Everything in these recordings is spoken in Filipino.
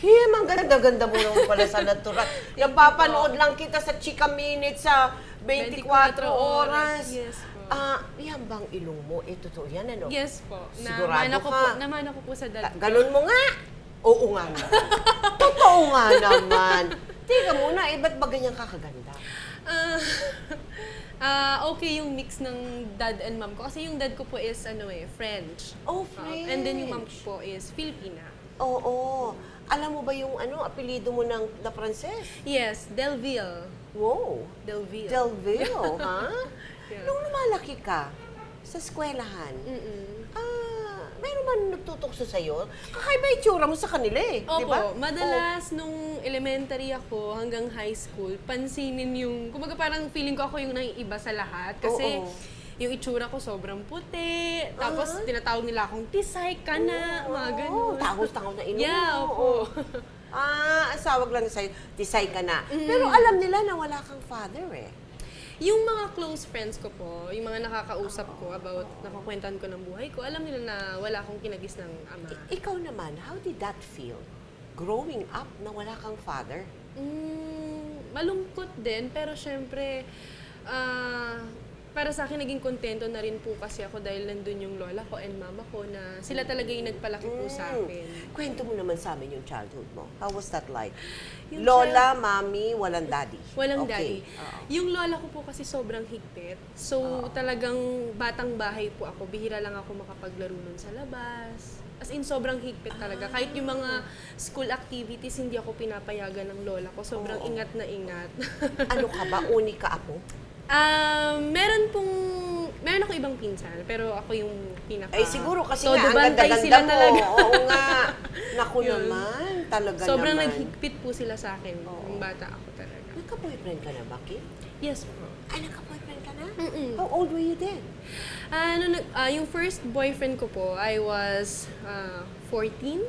Kim, ang ganda-ganda mo naman pala sa natural. Napapanood lang kita sa Chika Minutes sa 24, 24 oras. Yes po. Ah, yan bang ilong mo? Eh, totoo yan, ano? Yes po. Sigurado Namana ko ka? po, namana ko po sa ko. Ganun mo nga. Oo nga naman. Totoo nga naman. Teka muna, eh, ba't ba ganyan kakaganda? Ah, ah, okay yung mix ng dad and mom ko. Kasi yung dad ko po is ano eh, French. Oh, Ah, and then yung mom French. ko po is Filipina. Oo. Alam mo ba yung ano, apelido mo ng na Pranses? Yes, Delville. Wow. Delville. Delville, ha? Yeah. Nung lumalaki ka sa eskwelahan, Mm-mm. ah, meron man nagtutukso sa'yo? Kakaiba yung tsura mo sa kanila eh, di Opo, ba? madalas nung elementary ako hanggang high school, pansinin yung, kumbaga parang feeling ko ako yung naiiba sa lahat. Kasi Oo. Yung itsura ko sobrang puti, tapos Ah. tinatawag nila akong tisay ka na, mga ganun. Oo, tangos-tangos na ilong Yeah, mo. opo. oo. Ah, asawag lang sa'yo, tisay ka na. Pero alam nila na wala kang father eh. Yung mga close friends ko po, yung mga nakakausap ko about, nakakwentan ko ng buhay ko, alam nila na wala akong kinagis ng ama. Ikaw naman, how did that feel? Growing up na wala kang father? Mm, malungkot din, pero syempre, ah, para sa akin, naging kontento na rin po kasi ako dahil nandun yung lola ko and mama ko na sila talaga yung nagpalaki po sa Mm. akin. Kwento mo naman sa amin yung childhood mo. How was that like? Yung Lola, mami, walang daddy. Walang okay. daddy. Oo. Yung lola ko po kasi sobrang higpit. So, talagang batang bahay po ako. Bihira lang ako makapaglaro nun sa labas. As in, sobrang higpit talaga. Kahit yung mga school activities, hindi ako pinapayagan ng lola ko. Sobrang Oo. ingat na ingat. ano ka ba? Uni ka apo? Um, meron pong, meron ako ibang pinsan, pero ako yung pinaka... Ay, siguro kasi Todo nga, ang ganda-ganda sila mo. talaga. Oo nga. Naku Yun. naman, talaga Sobrang naman. naghigpit po sila sa akin. Oo. Yung bata ako talaga. Nagka-boyfriend ka na ba, Kim? Yes po. Ay, nagka-boyfriend ka na? Mm-mm. How old were you then? Ah, ano, nag- ah, yung first boyfriend ko po, I was ah, 14.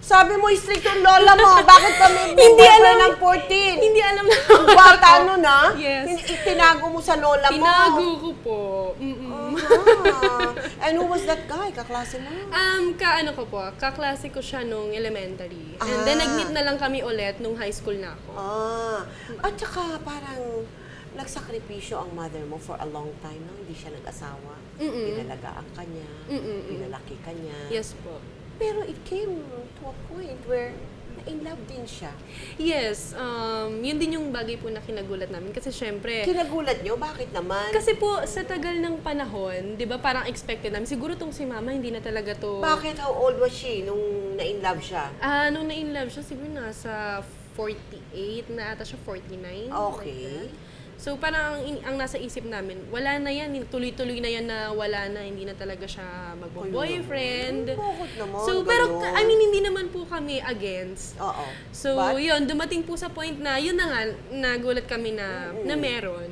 Sabi mo, strict yung lola mo. Bakit pa may Hindi alam. ng 14? Hindi alam na. Bata ano na? Yes. Tin- Itinago mo sa lola mo. Tinago ko po. Mm-mm. Ah. And who was that guy? Kaklase mo? Um, ka ano ko po, kaklase ko siya nung elementary. And then Ah. nag-meet na lang kami ulit nung high school na ako. Ah. At saka parang nagsakripisyo ang mother mo for a long time no? Hindi siya nag-asawa. Mm-mm. Pinalagaan ka niya. Mm-mm. Pinalaki ka niya. Yes po. Pero it came to a point where na-in love din siya. Yes, um, yun din yung bagay po na kinagulat namin. Kasi syempre, Kinagulat niyo? Bakit naman? kasi po sa tagal ng panahon, di ba parang expected namin, siguro tong si mama hindi na talaga to... Bakit? How old was she nung na-in love siya? Ah, nung na-in love siya, siguro nasa 48 na ata siya, 49. Okay. like. So parang ang, ang nasa isip namin, wala na yan, tuloy-tuloy na yan na wala na, hindi na talaga siya magbo-boyfriend. Naman? So, pero. I mean, hindi naman po kami against. Oo. So, But- yun, dumating po sa point na, yun na nga, nagulat kami na, na meron.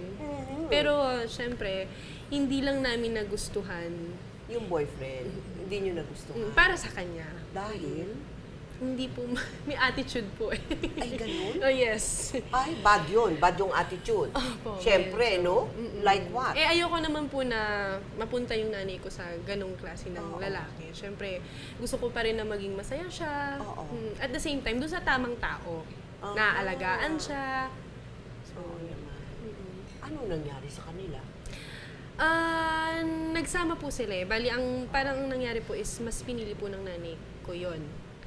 Pero, syempre, hindi lang namin nagustuhan Yung boyfriend, hindi niyo nagustuhan. mm, para sa kanya. Dahil? Hindi po, may attitude po eh. Ay, ganun? oh, yes. Ay, bad yun. Bad yung attitude. Opo, Siyempre, no? Like what? Eh, ayoko naman po na mapunta yung nanay ko sa ganong klase ng Oo. lalaki. Siyempre, gusto ko pa rin na maging masaya siya. Oo. Mm, At the same time, doon sa tamang tao. Ah. Naaalagaan siya. So, Oo naman. mm-mm. Ano nangyari sa kanila? Ah, nagsama po sila eh. Bali, ang parang ang nangyari po is mas pinili po ng nanay ko yon.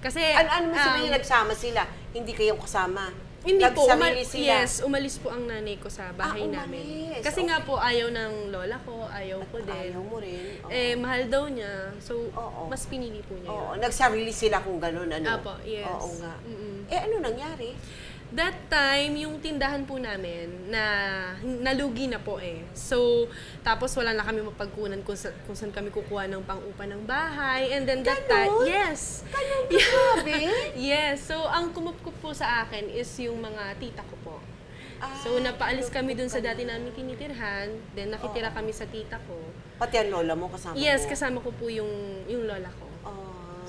Kasi, Ano, ano mo um, sabihin nagsama sila? Hindi kayong kasama? Hindi po, umal- sila? yes, umalis po ang nanay ko sa bahay Ah, namin. umalis. Kasi nga po, ayaw ng lola ko, ayaw ko din. Ayaw mo rin. Oo. Eh, mahal daw niya. So, Oo. mas pinili po niya Oo, yun. nagsarili sila kung gano'n, ano? Apo, yes. Oo nga. Mm-mm. Eh, ano nangyari? That time, yung tindahan po namin, na nalugi na po eh. So, tapos wala na kami mapagkunan kung, sa, kung saan kami kukuha ng pang-upa ng bahay. And then that time, Ganon? yes. Ganun ka, grabe? Yes. So, ang kumupkup po sa akin is yung mga tita ko po. Ah, So, napaalis kami dun sa dati namin tinitirhan. Then, nakitira kami sa tita ko. Pati ang lola mo kasama Yes, mo? kasama ko po yung, yung lola ko.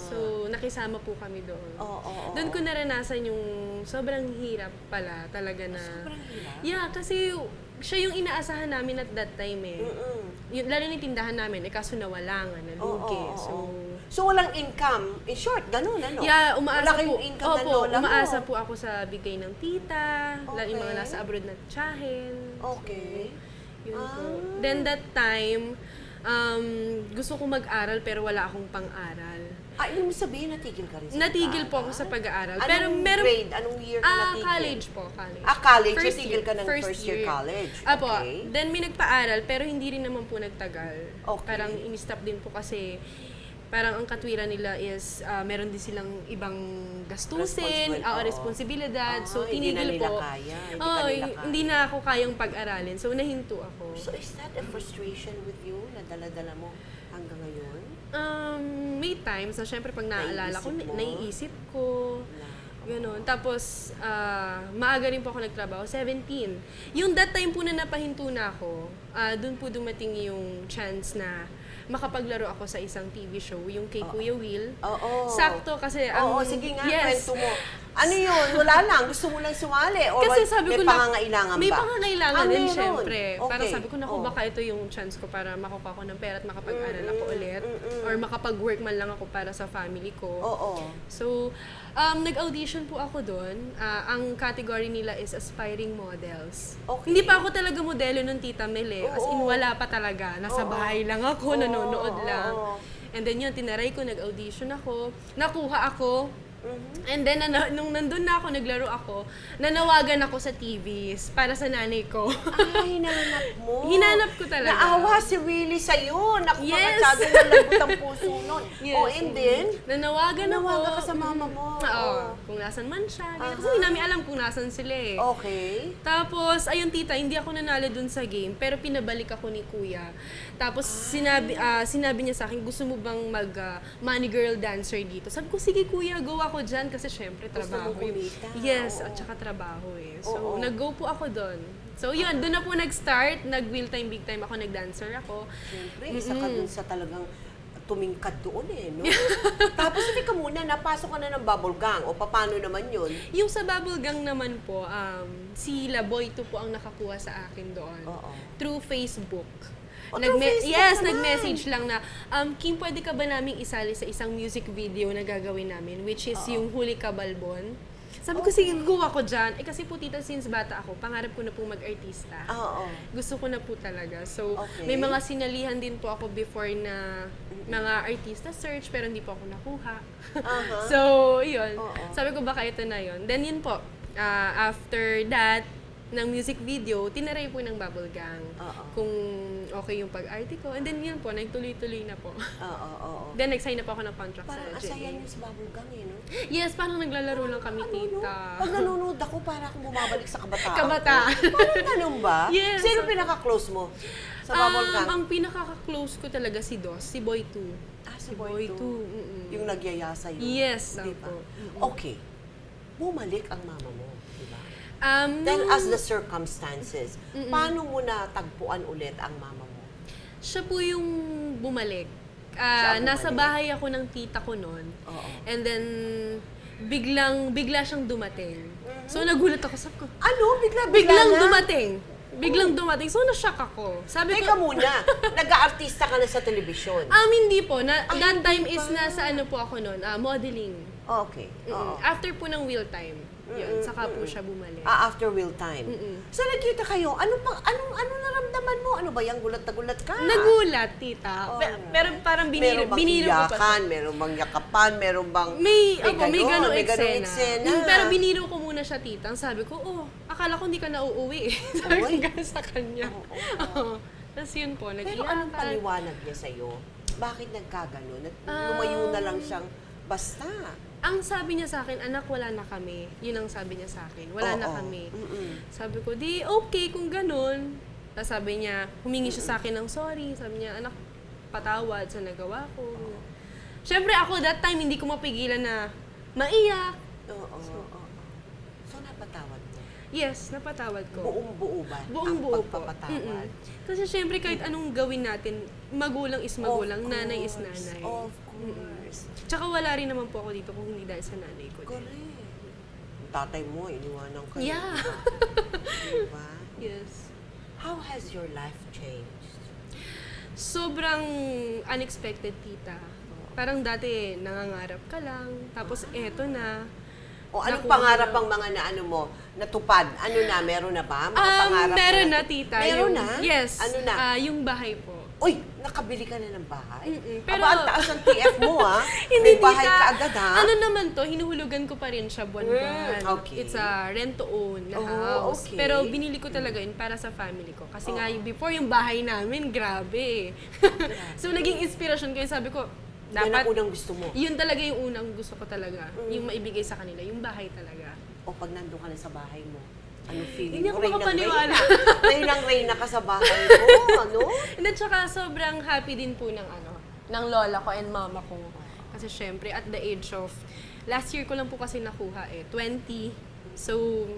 So, nakisama po kami doon. Oo, oo, oo. Doon ko naranasan yung sobrang hirap pala talaga na... Sobrang hirap? Yeah, kasi siya yung inaasahan namin at that time eh. Mm-mm. Yung, lalo na yung tindahan namin, eh kaso nawala nga, nalugi. Oo, oo, so, oo. So, walang income. In short, ganun, ano? Yeah, umaasa Wala po. kayong income ng Opo, lola mo. umaasa po ako sa bigay ng tita, lalo yung mga Okay. nasa abroad na tsahin. Okay. Yun po. Ah. Then that time, um, gusto ko mag-aral pero wala akong pang-aral. Ah, ibig mo sabihin, natigil ka rin sa Natigil po ako sa pag-aaral. Anong pero meron grade? Anong year ka Ah, natigil? college po, college. Ah, college. First Natigil year. ka ng First first, year. year. college. Apo, Okay. then may nagpa-aral pero hindi rin naman po nagtagal. Okay. Parang in-stop din po kasi parang ang katwiran nila is ah, meron din silang ibang gastusin, Responsible, ah, oo. responsibilidad. Ah, so hindi na tinigil nila po. kaya, hindi Oo, ka nila kaya. hindi na ako kayang pag-aralin. So nahinto ako. So, is that a frustration with you na dala-dala mo? Um, may times na syempre pag naaalala ko, mo? naiisip ko. Na, Ganon. Tapos, ah, maaga rin po ako nagtrabaho, 17. Yung that time po na napahinto na ako, ah, dun po dumating yung chance na makapaglaro ako sa isang TV show, yung kay Kuya Will. Oo. Sakto kasi ang... Oo, sige nga, yes. kwento mo. Ano yun? Wala lang. Gusto mo lang sumali? Or Kasi sabi may ko na, pangangailangan may ba? pangangailangan Ah, din meron. syempre. Parang Okay. sabi ko, naku, Oh. baka ito yung chance ko para makuha ko ng pera at makapag-aral ako Mm-mm, ulit. mm-mm. Or makapag-work man lang ako para sa family ko. Oo. So, um, nag-audition po ako doon. Ah, ang category nila is aspiring models. Okay. Hindi pa ako talaga modelo nung Tita Mel eh. As in, Oo. wala pa talaga. Nasa Oo. bahay lang ako, Oo, nanonood oo, lang. oo. And then yun, tinaray ko, nag-audition ako. Nakuha ako. Mhm. And then, nana- nung nandun na ako, naglaro ako, nanawagan ako sa TVs para sa nanay ko. Ah, hinanap mo. Hinanap ko talaga. Naawa si Willie sa'yo. Naku, Yes. yes. malambot ang puso nun. Yes. Oh, and then? Nanawagan ako. Nanawagan ka sa mama mo. Oo. Oo. Kung nasan man siya. ganyan. Kasi hindi namin alam kung nasan sila eh. Okay. Tapos, ayun tita, hindi ako nanalo dun sa game, pero pinabalik ako ni kuya. Tapos, sinabi, ah, sinabi niya sa akin, gusto mo bang mag ah, money girl dancer dito? Sabi ko, sige kuya, go ako dyan kasi syempre Gusto trabaho. mo yun. kumita, Yes, oo. at saka trabaho eh. So, Oo. nag-go po ako dun. So, yun, dun na po nag-start. Nag-wheel time, big time ako, nag-dancer ako. Siyempre, isa ka dun sa talagang tumingkad doon eh, no? Tapos hindi ka muna, napasok ka na ng bubble gang. O paano naman yun? Yung sa Bubble Gang naman po, um, si Laboy to po ang nakakuha sa akin doon. Oo. Through Facebook. Oh, Facebook yes, naman. nag-message lang na, um, Kim, pwede ka ba naming isali sa isang music video na gagawin namin, which is yung Huli Ka Balbon? Sabi ko, sige, gumawa ko dyan. Eh, kasi po, tita, since bata ako, pangarap ko na po mag-artista. Oo. Gusto ko na po talaga. So, Okay. may mga sinalihan din po ako before na mga artista search, pero hindi po ako nakuha. Aha. so, yun. Oo. Sabi ko, baka ito na yun. Then, yun po. ah, after that, ng music video, tinaray po ng Bubble Gang. Oo. Kung okay yung pag-arte ko. And then, yun po, nagtuloy-tuloy na po. Oo, oo. then, nag-sign na po ako ng contract Parang sa asaya niyo sa bubble gang eh, no? Yes, parang naglalaro lang kami, Ano, no? tita. Pag nanonood ako, para akong bumabalik sa kabataan. Kabataan. ko. Parang ganun ba? Yes. Sino pinaka-close mo sa bubble Um, gang? ang pinaka-close ko talaga si Dos, si Boy 2. ah, si Boy 2. mm-mm. Yung nagyaya sa'yo. Yes, Di ba? opo. Okay. Bumalik ang mama mo, di ba? Um, Tell us the circumstances. Paano mo natagpuan ulit ang mama mo? Siya po yung bumalik. Siya Ah, ang nasa bumalik. bahay ako ng tita ko noon. Oo. And then, biglang, bigla siyang dumating. Mm-hmm. So, nagulat ako. Sabi ko, Ano? Bigla, bigla biglang na? dumating. Biglang dumating. So, na-shock ako. Sabi Teka ko, muna, nag-aartista ka na sa telebisyon. um, hindi po. Na, Ay, that hindi time is nasa ano po ako noon, ah, modeling. Okay. Mm-mm. Oo. After po ng wheel time. Yun, saka po siya bumalik. Ah, after real time. Mm-mm. So nagkita kayo, ano pang anong anong naramdaman mo? Ano ba yung gulat na gulat ka? Nagulat, tita. Pe- Alright. pero parang biniro, meron bang biniro ko pa iyakan, meron bang yakapan, meron bang May, may ganong may ganong eksena. eksena. Mm, pero biniro ko muna siya, tita. Ang sabi ko, oh, akala ko hindi ka na uuwi. sabi ko Uy. sa kanya. Oo. Tapos yun po, nag Pero anong paliwanag niya sa'yo? Bakit nagkaganon? At Um, lumayo na lang siyang basta. Ang sabi niya sa akin, anak, wala na kami. Yun ang sabi niya sa akin, wala na Oo. kami. Mm-mm. Sabi ko, di okay kung ganun. Tapos sabi niya, humingi siya sa akin ng sorry. Sabi niya, anak, patawad sa nagawa ko. Siyempre ako, that time, hindi ko mapigilan na maiyak. Oo, oo, oo. So napatawad mo? Yes, napatawad ko. Buong buo ba? Buong ang buo po. pagpapatawad? Mm-mm. Kasi syempre kahit anong gawin natin, magulang is magulang, Of nanay is course, nanay. Of Mm-mm. Tsaka wala rin naman po ako dito kung hindi dahil sa nanay ko. din. Correct. Ang tatay mo, iniwanan ka. Yeah. Diba? Yes. How has your life changed? Sobrang unexpected, tita. Parang dati, nangangarap ka lang, tapos eto na. O anong Nakuha pangarap ang mga na ano mo, natupad? Ano na, meron na ba? Mga Um, pangarap meron na, tita. Meron yung, na? Yes. Ano na? ah, yung bahay po. Uy, nakabili ka na ng bahay? Mm-mm, Pero, pero- ang taas ng TF mo, ha? Hindi, May bahay ka agad, ha? Ano naman to, hinuhulugan ko pa rin siya buwan-buwan. Mm, okay. It's a rent-to-own na Oh, house. okay. Pero binili ko talaga yun para sa family ko. Kasi nga, yung before yung bahay namin, grabe. so, naging inspirasyon ko yun. Sabi ko, Yan ang dapat, unang gusto mo. yun talaga yung unang gusto ko talaga. Mm. Yung maibigay sa kanila, yung bahay talaga. O pag nandun ka na sa bahay mo, ano feeling Hindi mo? ako Reynang makapaniwala. Reynang reyna ka sa bahay mo, ano? And at saka sobrang happy din po ng ano, ng lola ko and mama ko. Kasi syempre, at the age of, last year ko lang po kasi nakuha eh, 20. So,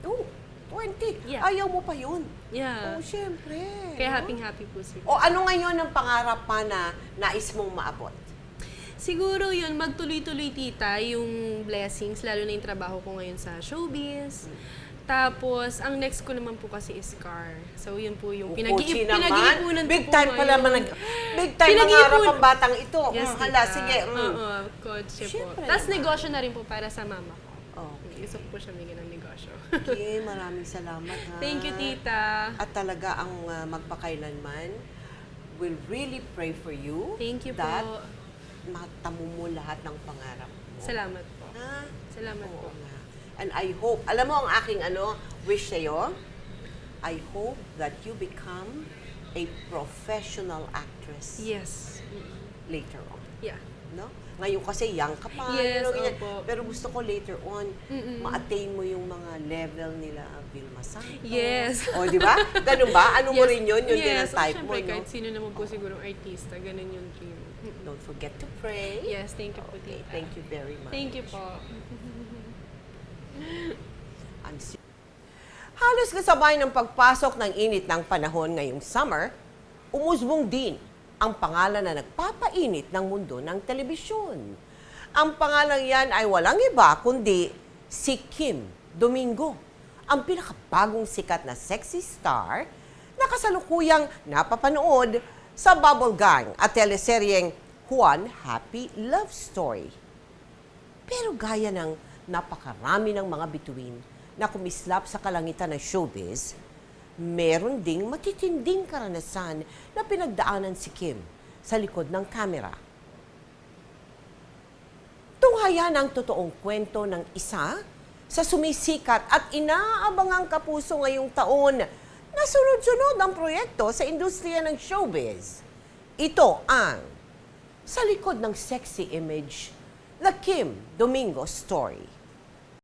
Oh, 20. Yeah. Ayaw mo pa yun. yeah. Oh, syempre. Kaya no? happy-happy po sila. O ano ngayon ang pangarap pa na nais mong maabot? Siguro yun, magtuloy-tuloy tita yung blessings, lalo na yung trabaho ko ngayon sa showbiz. Tapos, ang next ko naman po kasi is car. So, yun po yung pinag-iip, naman. pinag-iipunan ko Big po time pala ngayon. manag... Big time Pinag-iipon- mangarap ang batang ito. Yes, Mm, hala, tita. sige. mm. Oo, kotse po. Siyempre Tapos naman. negosyo na rin po para sa mama ko. Okay. Gusto ko po siya bigyan ng negosyo. Okay, maraming salamat ha. Thank you, tita. At talaga ang uh, magpakailanman will really pray for you. Thank you that po. matamo mo lahat ng pangarap mo. Salamat po. Ha? Salamat Oo po. nga. And I hope, alam mo ang aking ano, wish sa'yo, I hope that you become a professional actress Yes. later on. Yeah. No? Ngayon kasi young ka pa, Yes, know, ganyan. opo. pero gusto ko later on, Mm-mm. ma-attain mo yung mga level nila Vilma Santos. Yes. O, di ba? Ganun ba? Ano mo rin yun? Yun din ang yes. type oh, mo, syempre, no? kahit sino naman po siguro artista, ganun yung dream. Don't forget to pray. Yes, thank you po, Okay, tita. thank you very much. Thank you po. Halos kasabay ng pagpasok ng init ng panahon ngayong summer, umusbong din ang pangalan na nagpapainit ng mundo ng telebisyon. Ang pangalan yan ay walang iba kundi si Kim Domingo, ang pinakabagong sikat na sexy star na kasalukuyang napapanood sa Bubble Gang at teleseryeng Juan Happy Love Story. Pero gaya ng napakarami ng mga bituin na kumislap sa kalangitan ng showbiz, meron ding matitinding karanasan na pinagdaanan si Kim sa likod ng kamera. Tunghayan ang totoong kwento ng isa sa sumisikat at inaabangang kapuso ngayong taon na sunod-sunod ang proyekto sa industriya ng showbiz. Ito ang sa likod ng sexy image, The Kim Domingo Story.